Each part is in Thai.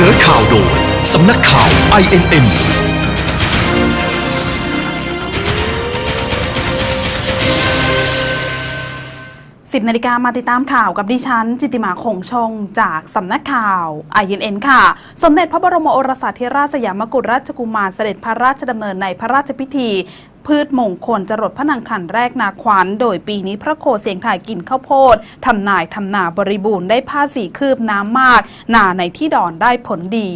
นอข่าวโดย สำนักข่าว INN 10นาฬิกามาติดตามข่าวกับดิฉัน จิตติมาคงชง จากสำนักข่าว INN ค่ะ สมเด็จพระบรมโอรสาธิราชสยามกุฎราชกุมารเสด็จพระราชดำเนินในพระราชพิธี พืชมงคลจรดพระนางคันแรกนาขวัญโดยปีนี้พระโคเสียงถ่ายกินข้าวโพดทำนายทำนาบริบูรณ์ได้ผ้าสีคืบน้ำมาก นาในที่ดอนได้ผลดี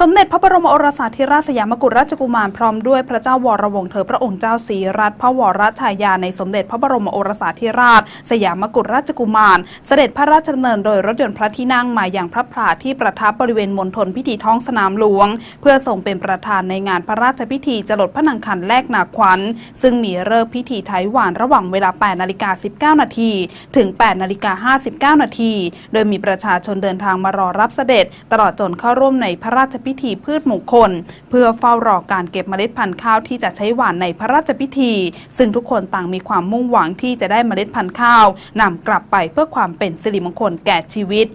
สมเด็จพระบรมโอรสาธิราชสยามกุฎราชกุมารพร้อมด้วยพระเจ้าวรวงศ์เธอพระองค์เจ้าศรีรัตนพระวรชายาในสมเด็จพระบรมโอรสาธิราช สยามกุฎราชกุมาร เสด็จพระราชดำเนินโดยรถยนต์พระที่นั่งมาอย่างพระพลาที่ประทับบริเวณมณฑลพิธีท้องสนามหลวง เพื่อทรงเป็นประธานในงานพระราชพิธีจรดพระนางคันแรกนาขวัญ ซึ่งมีเริ่มพิธีไถหวานระหว่างเวลา 8 นาฬิกา 19 นาทีถึง 8 นาฬิกา 59 นาทีโดยมีประชาชนเดินทางมารอรับเสด็จ ตลอดจนเข้าร่วมในพระราชพิธีพืชมงคล เพื่อเฝ้ารอการเก็บเมล็ดพันธุ์ข้าวที่จะใช้หวานในพระราชพิธี ซึ่งทุกคนต่างมีความมุ่งหวังที่จะได้เมล็ดพันธุ์ข้าวนำกลับไปเพื่อความเป็นสิริมงคลแก่ชีวิต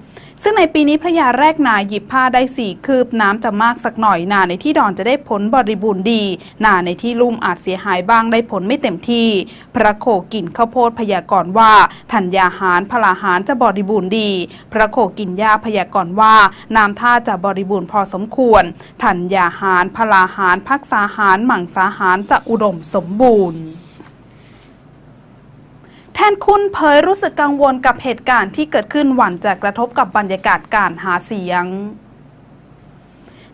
ซึ่งในปีนี้พระยาแรกนาหยิบผ้าได้สี่คืบน้ำจะมากสักหน่อยนาในที่ดอนจะได้ผลบริบูรณ์ดี นาในที่ลุ่มอาจเสียหายบ้างได้ผลไม่เต็มที่ พระโคกินข้าวโพดพยากรณ์ว่าธัญญาหารพลาหารจะบริบูรณ์ดี พระโคกินหญ้าพยากรณ์ว่าน้ำท่าจะบริบูรณ์พอสมควร ธัญญาหารพลาหารพักษาหารหมั่งสาหารจะอุดมสมบูรณ์แทนคุณเผยรู้สึกกังวลกับเหตุการณ์ที่เกิดขึ้นหวั่นจะกระทบกับบรรยากาศการหาเสียง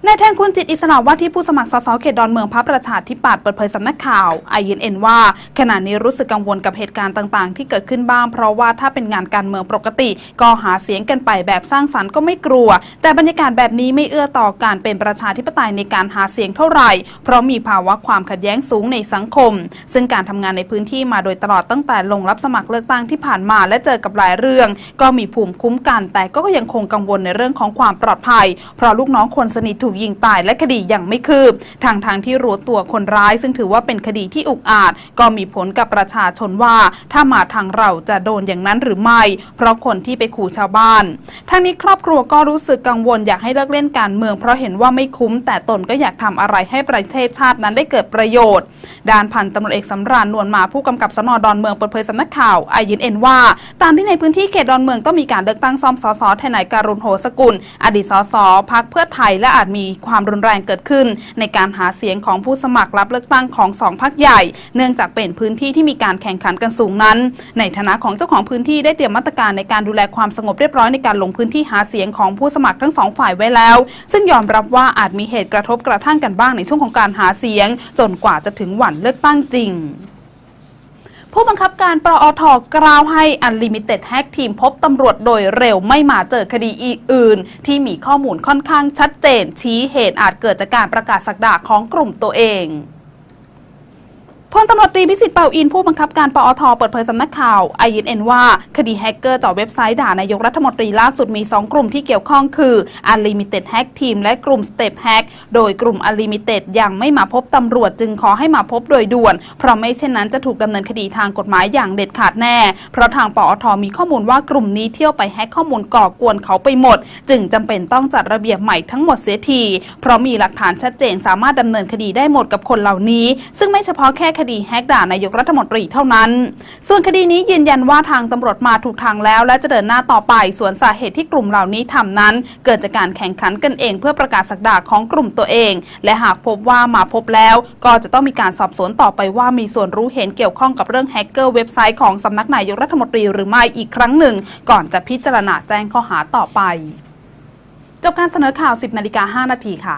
นายแทนคุณจิตอิสระว่าที่ผู้สมัครสสเขตดอนเมืองพักประชาธิปัตย์เปิดเผยสำนักข่าว INN ว่าขณะนี้รู้สึกกังวลกับเหตุการณ์ต่างๆ ที่เกิดขึ้นบ้าง เพราะว่าถ้าเป็นงานการเมืองปกติ ก็หาเสียงกันไปแบบสร้างสรรค์ก็ไม่กลัว แต่บรรยากาศแบบนี้ไม่เอื้อต่อการเป็นประชาธิปไตยในการหาเสียงเท่าไหร่ เพราะมีภาวะความขัดแย้งสูงในสังคม ซึ่งการทำงานในพื้นที่มาโดยตลอดตั้งแต่ลงรับสมัครเลือกตั้งที่ผ่านมาและเจอกับหลายเรื่อง ก็มีภูมิคุ้มกัน แต่ก็ยังคงกังวลในเรื่องของความปลอดภัย เพราะลูกน้องคนสนิทถูกยิงตายและคดียังไม่คืบทางทางที่รู้ตัวคนร้าย ซึ่งถือว่าเป็นคดีที่อุกอาจ ก็มีผลกับประชาชนว่า ถ้ามาทางเราจะโดนอย่างนั้นหรือไม่ เพราะคนที่ไปขู่ชาวบ้านทางนี้ครอบครัวก็รู้สึกกังวลอยากให้เลิกเล่นการเมือง เพราะเห็นว่าไม่คุ้ม แต่ตนก็อยากทำอะไรให้ประเทศชาตินั้นได้เกิดประโยชน์ ด้านพันตำรวจเอกสำราญนวลมาผู้กำกับสนดอนเมืองเปิดเผยสำนักข่าวไอยินเอ็นว่า ตามที่ในพื้นที่เขตดอนเมืองต้องมีการเลือกตั้งซ่อมสสแทนนายการุณโหสกุล อดีตสสพักเพื่อไทยและอาจมีีความรุนแรงเกิดขึ้น ในการหาเสียงของผู้สมัครรับเลือกตั้งของสองพักใหญ่ เนื่องจากเป็นพื้นที่ที่มีการแข่งขันกันสูงนั้น ในฐานะของเจ้าของพื้นที่ได้เตรียมมาตรการในการดูแลความสงบเรียบร้อยในการลงพื้นที่หาเสียงของผู้สมัครทั้งสองฝ่ายไว้แล้ว ซึ่งยอมรับว่าอาจมีเหตุกระทบกระทั่งกันบ้างในช่วงของการหาเสียง จนกว่าจะถึงวันเลือกตั้งจริง ผู้บังคับการปอทกล่าวให้อันลิมิเต็ดแฮกทีมพบตำรวจโดยเร็วไม่มาเจอคดีอีอื่น ที่มีข้อมูลค่อนข้างชัดเจน ชี้เหตุอาจเกิดจากการประกาศสักดาของกลุ่มตัวเอง พลตำรวจตรีพิสิทธิ์เป่าอินผู้บังคับการปอทเปิดเผยสำนักข่าวไอเอ็นว่า คดีแฮกเกอร์เจาะเว็บไซต์ด่านายกรัฐมนตรีล่าสุดมี 2 กลุ่มที่เกี่ยวข้องคือ Unlimited Hack Team และกลุ่ม Step Hack โดยกลุ่ม Unlimited ยังไม่มาพบตำรวจจึงขอให้มาพบโดยด่วน เพราะไม่เช่นนั้นจะถูกดำเนินคดีทางกฎหมายอย่างเด็ดขาดแน่ เพราะทางปอทมีข้อมูลว่ากลุ่มนี้เที่ยวไปแฮกข้อมูลก่อกวนเขาไปหมด จึงจำเป็นต้องจัดระเบียบใหม่ทั้งหมดเสียทีเพราะมีหลักฐานชัดเจนสามารถดำเนินคดีได้หมดกับคนเหล่านี้ ซึ่งไม่เฉพาะแค่คดีแฮกด่านายกรัฐมนตรีเท่านั้น ส่วนคดีนี้ยืนยันว่าทางตำรวจมาถูกทางแล้ว และจะเดินหน้าต่อไป ส่วนสาเหตุที่กลุ่มเหล่านี้ทำนั้น เกิดจากการแข่งขันกันเอง เพื่อประกาศสักดาของกลุ่มตัวเอง และหากพบว่ามาพบแล้ว ก็จะต้องมีการสอบสวนต่อไปว่ามีส่วนรู้เห็นเกี่ยวข้องกับเรื่องแฮกเกอร์เว็บไซต์ของสำนักนายกรัฐมนตรีหรือไม่อีกครั้งหนึ่ง ก่อนจะพิจารณาแจ้งข้อหาต่อไป จบการเสนอข่าว 10นาฬิกา5นาทีค่ะ